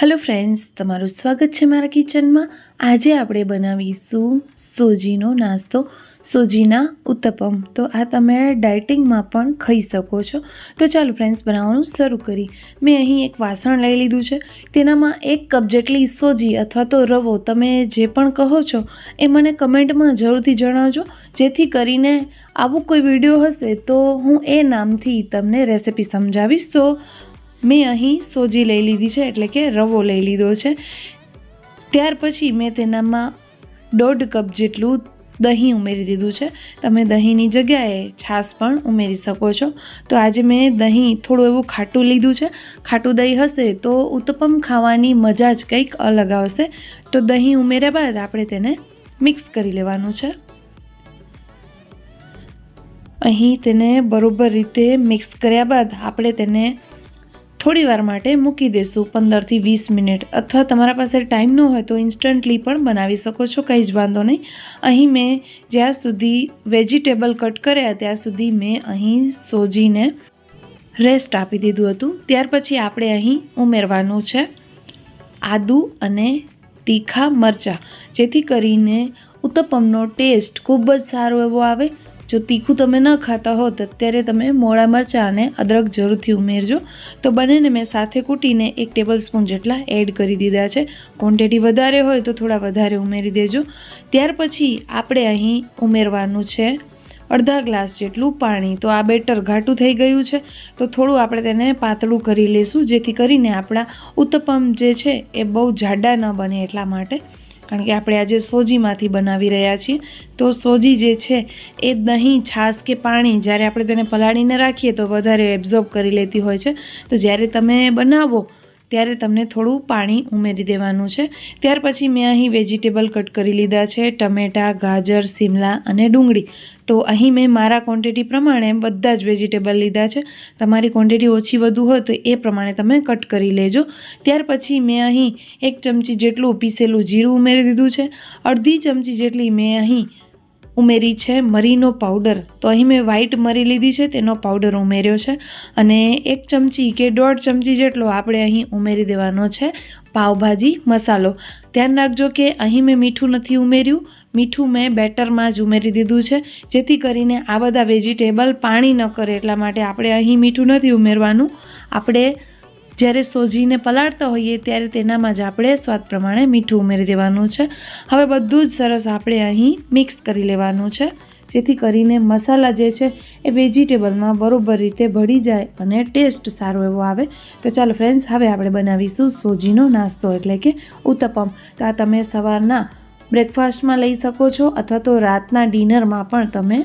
Hello friends તમારું સ્વાગત છે મારા કિચનમાં. આજે આપણે બનાવીશું સોજીનો નાસ્તો, સોજીના ઉત્તપમ. તો આ તમે ડાયટિંગમાં પણ ખાઈ શકો છો. તો ચાલો ફ્રેન્ડ્સ બનાવવાનું શરૂ કરી. મેં અહીં એક વાસણ લઈ લીધું છે. તેનામાં એક કપ જેટલી સોજી અથવા તો રવો તમે જે પણ કહો છો, એ મને કમેન્ટમાં જરૂરથી જણાવજો. જેથી કરીને આવું કોઈ વીડિયો હશે તો હું એ નામથી તમને રેસિપી સમજાવીશ. તો મેં અહીં સોજી લઈ લીધી છે, એટલે કે રવો લઈ લીધો છે. ત્યાર પછી મેં તેનામાં દોઢ કપ જેટલું દહીં ઉમેરી દીધું છે. તમે દહીંની જગ્યાએ છાશ પણ ઉમેરી શકો છો. તો આજે મેં દહીં થોડું એવું ખાટું લીધું છે. ખાટું દહીં હશે તો ઉત્તપમ ખાવાની મજા જ કંઈક અલગ આવશે. તો દહીં ઉમેર્યા બાદ આપણે તેને મિક્સ કરી લેવાનું છે. અહીં તેને બરોબર રીતે મિક્સ કર્યા બાદ આપણે તેને થોડી વાર માટે મૂકી દેશું પંદરથી વીસ મિનિટ. અથવા તમારા પાસે ટાઈમ ન હોય તો ઇન્સ્ટન્ટલી પણ બનાવી શકો છો, કંઈ જ વાંધો નહીં. અહીં મેં જ્યાં સુધી વેજીટેબલ કટ કર્યા ત્યાં સુધી મેં અહીં સોજીને રેસ્ટ આપી દીધું હતું. ત્યાર પછી આપણે અહીં ઉમેરવાનું છે આદુ અને તીખા મરચાં, જેથી કરીને ઉત્તપમનો ટેસ્ટ ખૂબ જ સારો એવો આવે. જો તીખું તમે ન ખાતા હો તો અત્યારે તમે મોળા મરચાં અને અદરક જરૂરથી ઉમેરજો. તો બંનેને મેં સાથે કૂટીને એક ટેબલ સ્પૂન જેટલા એડ કરી દીધા છે. ક્વોન્ટિટી વધારે હોય તો થોડા વધારે ઉમેરી દેજો. ત્યાર પછી આપણે અહીં ઉમેરવાનું છે અડધા ગ્લાસ જેટલું પાણી. તો આ બેટર ઘાટું થઈ ગયું છે. તો થોડું આપણે તેને પાતળું કરી લઈશું જેથી કરીને આપણા ઉત્તપમ જે છે એ બહુ જાડા ન બને એટલા માટે. કારણ કે આપણે આજે સોજીમાંથી બનાવી રહ્યા છીએ. તો સોજી જે છે એ દહીં, છાશ કે પાણી જ્યારે આપણે તેને પલાળીને રાખીએ તો વધારે એબ્ઝોર્બ કરી લેતી હોય છે. તો જ્યારે તમે બનાવો ત્યારે તમને થોડું પાણી ઉમેરી દેવાનું છે. ત્યાર પછી મેં અહીં વેજીટેબલ કટ કરી લીધા છે. ટમેટાં, ગાજર, શિમલા અને ડુંગળી. તો અહીં મેં મારા ક્વોન્ટિટી પ્રમાણે બધા જ વેજીટેબલ લીધા છે. તમારી ક્વોન્ટિટી ઓછી વધુ હોય તો એ પ્રમાણે તમે કટ કરી લેજો. ત્યાર પછી મેં અહીં એક ચમચી જેટલું પીસેલું જીરું ઉમેરી દીધું છે. અડધી ચમચી જેટલી મેં અહીં ઉમેરી છે મરીનો પાવડર તો અહીં મેં વ્હાઈટ મરી લીધી છે, તેનો પાવડર ઉમેર્યો છે. અને એક ચમચી કે દોઢ ચમચી જેટલો આપણે અહીં ઉમેરી દેવાનો છે પાવભાજી મસાલો. ધ્યાન રાખજો કે અહીં મેં મીઠું નથી ઉમેર્યું. મીઠું મેં બેટરમાં જ ઉમેરી દીધું છે, જેથી કરીને આ બધા વેજીટેબલ પાણી ન કરે એટલા માટે આપણે અહીં મીઠું નથી ઉમેરવાનું. આપણે જ્યારે સોજીને પલાળતા હોઈએ ત્યારે તેનામાં જ આપણે સ્વાદ પ્રમાણે મીઠું ઉમેરી દેવાનું છે. હવે બધું જ સરસ આપણે અહીં મિક્સ કરી લેવાનું છે, જેથી કરીને મસાલા જે છે એ વેજીટેબલમાં બરોબર રીતે ભળી જાય અને ટેસ્ટ સારો એવો આવે. તો ચાલો ફ્રેન્ડ્સ હવે આપણે બનાવીશું સોજીનો નાસ્તો એટલે કે ઉત્તપમ. તો આ તમે સવારના બ્રેકફાસ્ટમાં લઈ શકો છો અથવા તો રાતના ડિનરમાં પણ તમે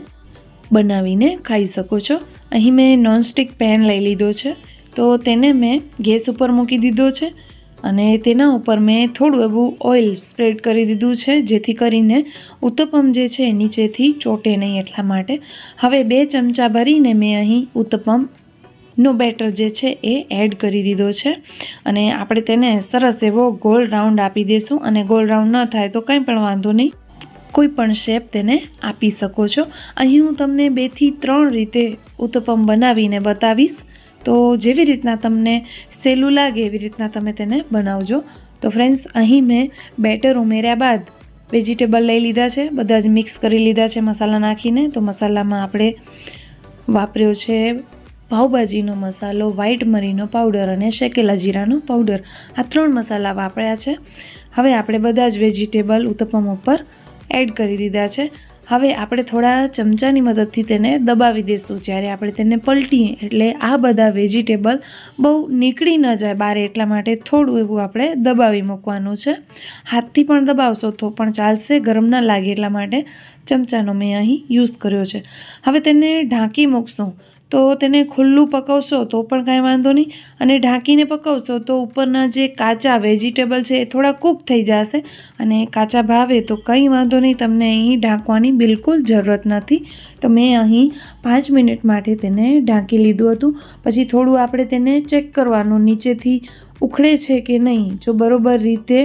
બનાવીને ખાઈ શકો છો. અહીં મેં નોનસ્ટિક પેન લઈ લીધો છે. તો તેને મેં ગેસ ઉપર મૂકી દીધો છે અને તેના ઉપર મેં થોડું એવું ઓઇલ સ્પ્રેડ કરી દીધું છે, જેથી કરીને ઉત્તપમ જે છે નીચેથી ચોટે નહીં એટલા માટે. હવે બે ચમચા ભરીને મેં અહીં ઉત્તપમ નો બેટર જે છે એ એડ કરી દીધો છે. અને આપણે તેને સરસ એવો ગોલ રાઉન્ડ આપી દઈશું. અને ગોલ રાઉન્ડ ન થાય તો કંઈ પણ વાંધો નહીં. કોઈ પણ શેપ તેને આપી શકો છો. અહીં હું તમને બેથી ત્રણ રીતે ઉત્તપમ બનાવીને બતાવીશ. તો જેવી રીતના તમને સહેલું લાગે એવી રીતના તમે તેને બનાવજો. તો ફ્રેન્ડ્સ, અહીં મેં બેટર ઉમેર્યા બાદ વેજીટેબલ લઈ લીધા છે. બધા જ મિક્સ કરી લીધા છે મસાલા નાખીને. તો મસાલામાં આપણે વાપર્યો છે પાઉભાજીનો મસાલો વ્હાઈટ મરીનો પાવડર અને શેકેલા જીરાનો પાવડર આ ત્રણ મસાલા વાપર્યા છે. હવે આપણે બધા જ વેજીટેબલ ઉત્તપમ ઉપર એડ કરી દીધા છે. હવે આપણે થોડા ચમચાની મદદથી તેને દબાવી દઈશું. જ્યારે આપણે તેને પલટીએ એટલે આ બધા વેજીટેબલ બહુ નીકળી ન જાય બહાર એટલા માટે થોડું એવું આપણે દબાવી મૂકવાનું છે. હાથથી પણ દબાવશો તો પણ ચાલશે, ગરમ ન લાગે એટલા માટે ચમચાનો મેં અહીં યુઝ કર્યો છે. હવે તેને ઢાંકી મૂકશું. તો તેને ખુલ્લું પકવશો તો પણ કાંઈ વાંધો નહીં. અને ઢાંકીને પકવશો તો ઉપરના જે કાચા વેજીટેબલ છે એ થોડા કૂક થઈ જશે. અને કાચા ભાવે તો કંઈ વાંધો નહીં, તમને અહીં ઢાંકવાની બિલકુલ જરૂરત નથી. તો મેં અહીં પાંચ મિનિટ માટે તેને ઢાંકી લીધું હતું. પછી થોડું આપણે તેને ચેક કરવાનું, નીચેથી ઉખડે છે કે નહીં. જો બરોબર રીતે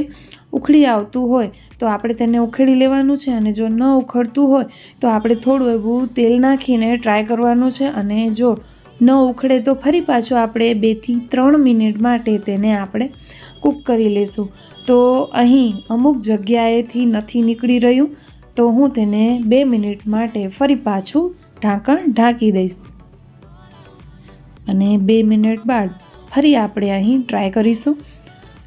ઉખડી આવતું હોય તો આપણે તેને ઉખેડી લેવાનું છે અને જો ન ઉખડતું હોય તો આપણે થોડું એવું તેલ નાખીને ટ્રાય કરવાનું છે અને જો ન ઉખડે તો ફરી પાછું આપણે બેથી ત્રણ મિનિટ માટે તેને આપણે કૂક કરી લઈશું તો અહીં અમુક જગ્યાએથી નથી નીકળી રહ્યું, તો હું તેને બે મિનિટ માટે ફરી પાછું ઢાંકણ ઢાંકી દઈશ. અને બે મિનિટ બાદ ફરી આપણે અહીં ટ્રાય કરીશું.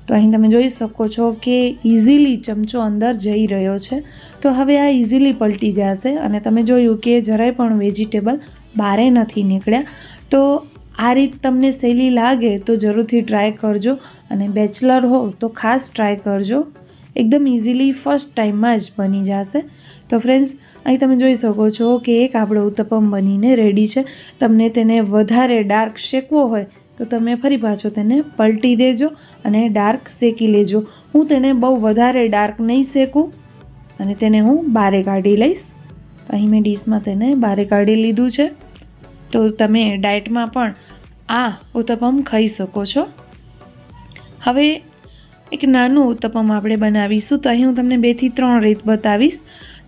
તો અહીં તમે જોઈ શકો છો કે ઇઝીલી ચમચો અંદર જઈ રહ્યો છે. તો હવે આ ઇઝીલી પલટી જશે અને તમે જોયું કે જરાય પણ વેજીટેબલ બારે નથી નીકળ્યા. તો આ રીત તમને સહેલી લાગે તો જરૂરથી ટ્રાય કરજો અને બેચલર હો તો ખાસ ટ્રાય કરજો. એકદમ ઇઝીલી ફર્સ્ટ ટાઈમમાં જ બની જશે. તો ફ્રેન્ડ્સ અહીં તમે જોઈ શકો છો કે એક આપણો ઉત્તપમ બનીને રેડી છે. તમને તેને વધારે ડાર્ક શેકવો હોય તો તમે ફરી પાછો તેને પલટી દેજો અને ડાર્ક શેકી લેજો. હું તેને બહુ વધારે ડાર્ક નહીં શેકું અને તેને હું બારે કાઢી લઈશ. અહીં મેં ડીશમાં તેને બારે કાઢી લીધું છે. તો તમે ડાયટમાં પણ આ ઉત્તપમ ખાઈ શકો છો. હવે એક નાનું ઉત્તપમ આપણે બનાવીશું. તો અહીં હું તમને બેથી ત્રણ રીત બતાવીશ.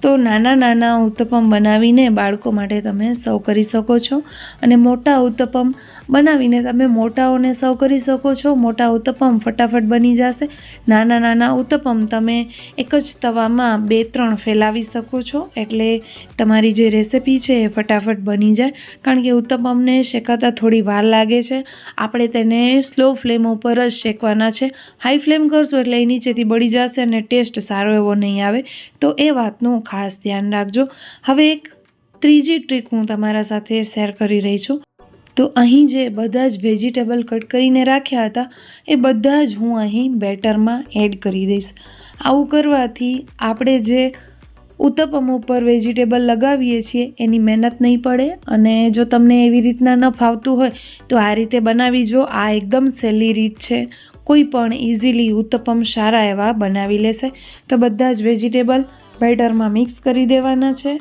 તો નાના નાના ઉત્તપમ બનાવીને બાળકો માટે તમે સર્વ કરી શકો છો. અને મોટા ઉત્તપમ બનાવીને તમે મોટાઓને સર્વ કરી શકો છો. મોટા ઉત્તપમ ફટાફટ બની જશે. નાના નાના ઉત્તપમ તમે એક જ તવામાં બે ત્રણ ફેલાવી શકો છો. એટલે તમારી જે રેસિપી છે એ ફટાફટ બની જાય. કારણ કે ઉત્તપમને શેકાતા થોડી વાર લાગે છે. આપણે તેને સ્લો ફ્લેમ ઉપર જ શેકવાના છે. હાઈ ફ્લેમ કરશું એટલે એ નીચેથી બળી જશે અને ટેસ્ટ સારો એવો નહીં આવે. તો એ વાતનું ખાસ ધ્યાન રાખજો. હવે એક ત્રીજી ટ્રીક હું તમારા સાથે શેર કરી રહી છું. તો અહીં જે બધા જ વેજીટેબલ કટ કરીને રાખ્યા હતા, એ બધા જ હું અહીં બેટરમાં એડ કરી દઈશ. આવું કરવાથી આપણે જે ઉત્તપમ ઉપર વેજીટેબલ લગાવીએ છીએ, એની મહેનત નહીં પડે અને જો તમને એવી રીતના ન ફાવતું હોય, તો આ રીતે બનાવી જો. આ એકદમ સહેલી રીત છે. કોઈ પણ ઇઝીલી ઉત્તપમ સારા એવા બનાવી લેશે. તો બધા જ વેજીટેબલ બેટરમાં મિક્સ કરી દેવાના છે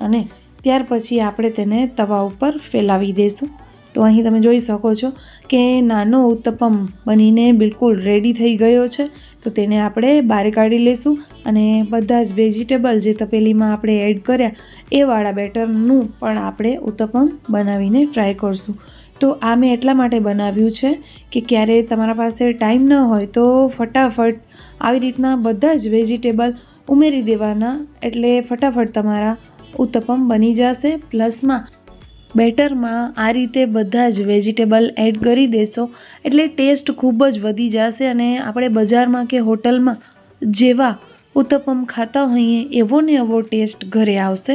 અને ત્યાર પછી આપણે તેને તવા ઉપર ફેલાવી દઈશું તો અહીં તમે જોઈ શકો છો કે નાનો ઉત્તપમ બનીને બિલકુલ રેડી થઈ ગયો છે. તો તેને આપણે બહાર કાઢી લઈશું અને બધા જ વેજીટેબલ જે તપેલીમાં આપણે એડ કર્યા, એ વાળા બેટરનું પણ આપણે ઉત્તપમ બનાવીને ટ્રાય કરશું. તો આ મેં એટલા માટે બનાવ્યું છે કે ક્યારે તમારા પાસે ટાઈમ ન હોય તો ફટાફટ આવી રીતના બધા જ વેજીટેબલ ઉમેરી દેવાના. એટલે ફટાફટ તમારા ઉત્તપમ બની જશે. પ્લસમાં બેટરમાં આ રીતે બધા જ વેજીટેબલ એડ કરી દેશો. એટલે ટેસ્ટ ખૂબ જ વધી જશે અને આપણે બજારમાં કે હોટલમાં જેવા ઉત્તપમ ખાતા હોઈએ એવો ને એવો ટેસ્ટ ઘરે આવશે.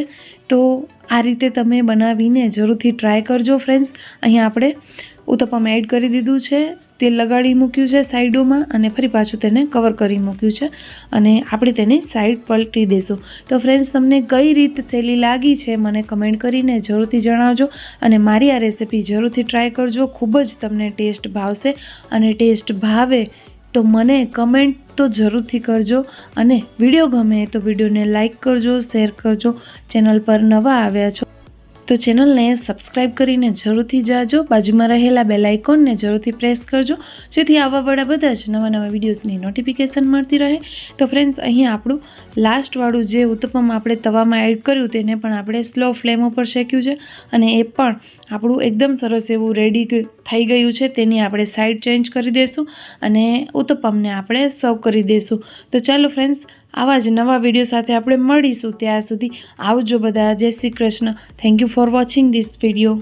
તો આ રીતે તમે બનાવીને જરૂરથી ટ્રાય કરજો ફ્રેન્ડ્સ અહીં આપણે ઉત્તપમ એડ કરી દીધું છે. તેલ લગાડી મૂક્યું છે સાઈડોમાં અને ફરી પાછું તેને કવર કરી મૂક્યું છે. અને આપણે તેને સાઈડ પલટી દઈશું. તો ફ્રેન્ડ્સ તમને કઈ રીત સહેલી લાગી છે મને કમેન્ટ કરીને જરૂરથી જણાવજો. અને મારી આ રેસીપી જરૂરથી ટ્રાય કરજો. ખૂબ જ તમને ટેસ્ટ ભાવશે અને ટેસ્ટ ભાવે તો મને કમેન્ટ તો જરૂરથી કરજો અને વીડિયો ગમે તો વિડીયોને લાઇક કરજો, શેર કરજો, ચેનલ પર નવા આવ્યા છો તો ચેનલને સબસ્ક્રાઈબ કરીને જરૂરથી જાજો. બાજુમાં રહેલા બેલ આઇકોનને જરૂરથી પ્રેસ કરજો. જેથી આવાવાળા બધા જ નવા નવા વિડીયોઝની નોટિફિકેશન મળતી રહે. તો ફ્રેન્ડ્સ અહીં આપણું લાસ્ટવાળું જે ઉત્તપમ આપણે તવામાં એડ કર્યું તેને પણ આપણે સ્લો ફ્લેમ ઉપર શેક્યું છે. અને એ પણ આપણું એકદમ સરસ એવું રેડી થઈ ગયું છે. તેની આપણે સાઈડ ચેન્જ કરી દઈશું અને ઉત્તપમને આપણે સર્વ કરી દઈશું તો ચાલો ફ્રેન્ડ્સ આવા જ નવા વીડિયો સાથે આપણે મળીશું ત્યાં સુધી આવજો બધા. જય Shri Krishna. Thank you for watching this video